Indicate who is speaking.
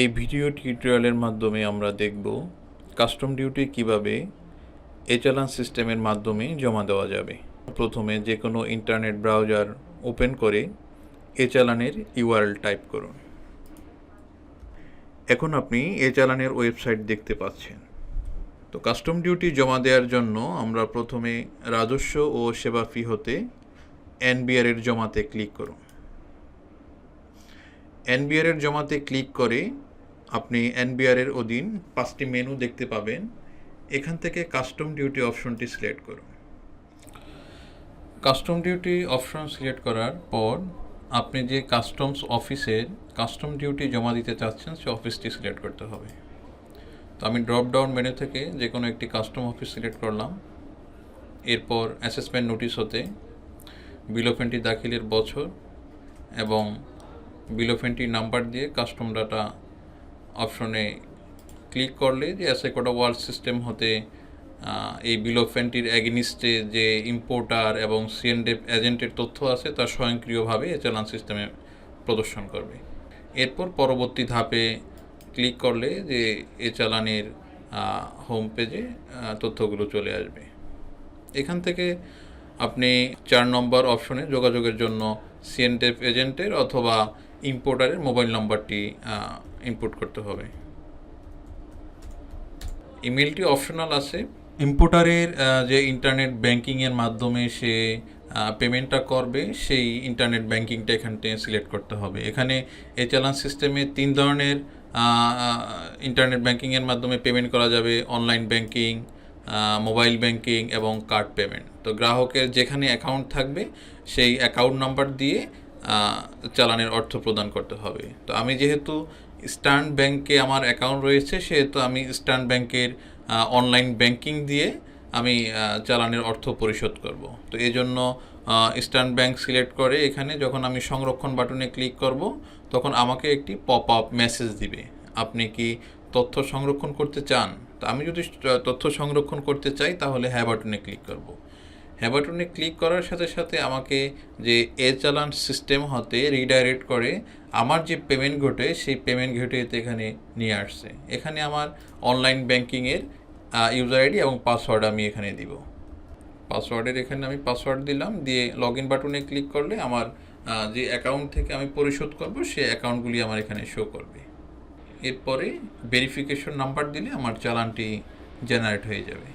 Speaker 1: এই ভিডিও টিউটোরিয়ালের মাধ্যমে আমরা দেখব কাস্টম ডিউটি কীভাবে এ চালান সিস্টেমের মাধ্যমে জমা দেওয়া যাবে। প্রথমে যে কোনো ইন্টারনেট ব্রাউজার ওপেন করে এ চালানের ইউআরএল টাইপ করুন। এখন আপনি এ চালানের ওয়েবসাইট দেখতে পাচ্ছেন। তো কাস্টম ডিউটি জমা দেওয়ার জন্য আমরা প্রথমে রাজস্ব ও সেবা ফি হতে এনবিআর এর জমাতে ক্লিক করুন। এনবিআর এর জমাতে ক্লিক করে আপনি এনবিআর এর অধীন পাঁচটি মেনু দেখতে পাবেন। এখান থেকে কাস্টম ডিউটি অপশনটি সিলেক্ট করুন। কাস্টম ডিউটি অপশন সিলেক্ট করার পর আপনি যে কাস্টমস অফিসের কাস্টম ডিউটি জমা দিতে চাচ্ছেন, সে অফিসটি সিলেক্ট করতে হবে। তো আমি ড্রপ ডাউন মেনু থেকে যে কোনো একটি কাস্টম অফিস সিলেক্ট করলাম। এরপর অ্যাসেসমেন্ট নোটিশ হতে বিলোফেন্টি দাখিলের বছর এবং বিলোফেন্টি নাম্বার দিয়ে কাস্টম ডাটা অপশনে ক্লিক করলে যে অ্যাসেকোডা ওয়ার্ল্ড সিস্টেম হতে এই বিলোফেন্টির অ্যাগনিস্টে যে ইম্পোর্টার এবং সিএনডেপ এজেন্টের তথ্য আছে, তা স্বয়ংক্রিয়ভাবে এ চালান সিস্টেমে প্রদর্শন করবে। এরপর পরবর্তী ধাপে ক্লিক করলে যে এ চালানের হোম পেজে তথ্যগুলো চলে আসবে। এখান থেকে আপনি চার নম্বর অপশনে যোগাযোগের জন্য সিএনটেপ এজেন্টের অথবা ইম্পোর্টারের মোবাইল নাম্বারটি ইনপুট করতে হবে। ইমেলটি অপশনাল আছে। ইম্পোর্টারের যে ইন্টারনেট ব্যাংকিংয়ের মাধ্যমে সে পেমেন্টটা করবে, সেই ইন্টারনেট ব্যাংকিংটা এখান থেকে সিলেক্ট করতে হবে। এখানে এই চালান সিস্টেমে তিন ধরনের ইন্টারনেট ব্যাংকিংয়ের মাধ্যমে পেমেন্ট করা যাবে। অনলাইন ব্যাংকিং মোবাইল ব্যাংকিং এবং কার্ড পেমেন্ট তো গ্রাহকের যেখানে অ্যাকাউন্ট থাকবে, সেই অ্যাকাউন্ট নাম্বার দিয়ে চালানের অর্থ প্রদান করতে হবে। তো আমি যেহেতু স্টার্ন ব্যাংকে আমার অ্যাকাউন্ট রয়েছে, সেহেতু আমি স্টার্ন ব্যাংকের অনলাইন ব্যাংকিং দিয়ে আমি চালানের অর্থ পরিশোধ করব। তো এই জন্য স্টার্ন ব্যাংক সিলেক্ট করে এখানে যখন আমি সংরক্ষণ বাটনে ক্লিক করব, তখন আমাকে একটি পপ আপ মেসেজ দিবে। আপনি কি তথ্য সংরক্ষণ করতে চান? তো আমি যদি তথ্য সংরক্ষণ করতে চাই, তাহলে হ্যাঁ বাটনে ক্লিক করব। হ্যাঁ বাটনে ক্লিক করার সাথে সাথে আমাকে যে এ চালান সিস্টেম হতে রিডাইরেক্ট করে, আমার যে পেমেন্ট ঘটে, সেই পেমেন্ট ঘটে এখানে নিয়ে আসছে। এখানে আমার অনলাইন ব্যাংকিংয়ের ইউজার আইডি এবং পাসওয়ার্ড আমি এখানে দিব। পাসওয়ার্ডের এখানে আমি পাসওয়ার্ড দিলাম, দিয়ে লগ ইন বাটনে ক্লিক করলে আমার যে অ্যাকাউন্ট থেকে আমি পরিশোধ করব সেই অ্যাকাউন্টগুলি আমার এখানে শো করবে। এরপরে ভেরিফিকেশন নাম্বার দিলে আমার চালানটি জেনারেট হয়ে যাবে।